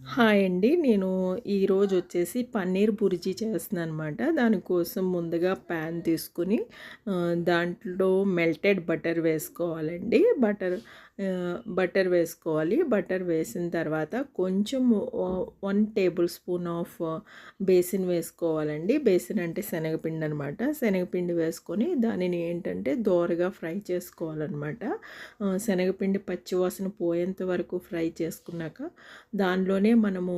Hi అండి. నేను ఈరోజు వచ్చేసి పన్నీర్ బుర్జీ చేస్తున్నాను అనమాట దానికోసం ముందుగా ప్యాన్ తీసుకుని దాంట్లో మెల్టెడ్ బటర్ వేసుకోవాలండి. బటర్ బటర్ వేసుకోవాలి. బటర్ వేసిన తర్వాత కొంచెం one tablespoon of besan వేసుకోవాలండి. బేసిన్ అంటే శనగపిండి అనమాట. శనగపిండి వేసుకొని దానిని ఏంటంటే దోరగా ఫ్రై చేసుకోవాలన్నమాట. శనగపిండి పచ్చివాసన పోయేంత వరకు ఫ్రై చేసుకున్నాక దానిలోనే మనము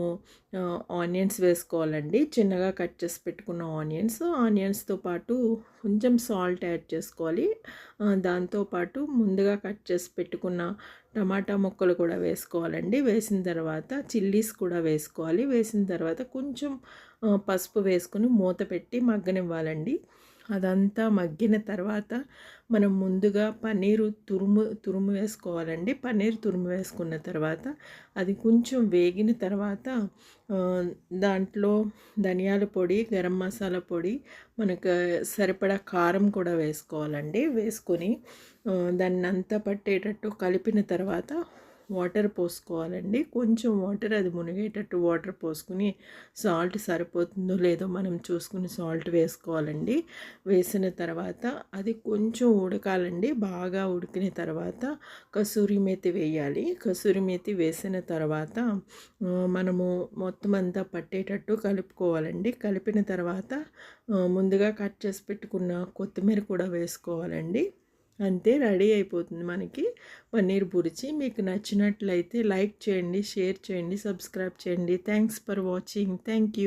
ఆనియన్స్ వేసుకోవాలండి. చిన్నగా కట్ చేసి పెట్టుకున్న ఆనియన్స్. ఆనియన్స్తో పాటు కొంచెం సాల్ట్ యాడ్ చేసుకోవాలి. దాంతోపాటు ముందుగా కట్ చేసి పెట్టుకున్న టమాటా ముక్కలు కూడా వేసుకోవాలండి. వేసిన తర్వాత చిల్లీస్ కూడా వేసుకోవాలి. వేసిన తర్వాత కొంచెం పసుపు వేసుకుని మూత పెట్టి మగ్గనివ్వాలండి. అదంతా మగ్గిన తర్వాత మనం ముందుగా పన్నీరు తురుము తురుము వేసుకోవాలండి. పన్నీర్ తురుము వేసుకున్న తర్వాత అది కొంచెం వేగిన తర్వాత దాంట్లో ధనియాల పొడి గరం మసాలా పొడి మనకు సరిపడా కారం కూడా వేసుకోవాలండి. వేసుకొని దాన్ని అంతా పట్టేటట్టు కలిపిన తర్వాత వాటర్ పోసుకోవాలండి. కొంచెం వాటర్ అది మునిగేటట్టు వాటర్ పోసుకుని సాల్ట్ సరిపోతుందో లేదో మనం చూసుకుని సాల్ట్ వేసుకోవాలండి. వేసిన తర్వాత అది కొంచెం ఉడకాలండి. బాగా ఉడికిన తర్వాత కసూరి మేతి వేయాలి. కసూరి మేతి వేసిన తర్వాత మనము మొత్తం అంతా పట్టేటట్టు కలుపుకోవాలండి. కలిపిన తర్వాత ముందుగా కట్ చేసి పెట్టుకున్న కొత్తిమీర కూడా వేసుకోవాలండి. అంతే రెడీ అయిపోతుంది మనకి. పన్నీర్ బుర్జీ మీకు నచ్చినట్లయితే లైక్ చేయండి షేర్ చేయండి సబ్స్క్రైబ్ చేయండి. Thanks for watching. Thank you.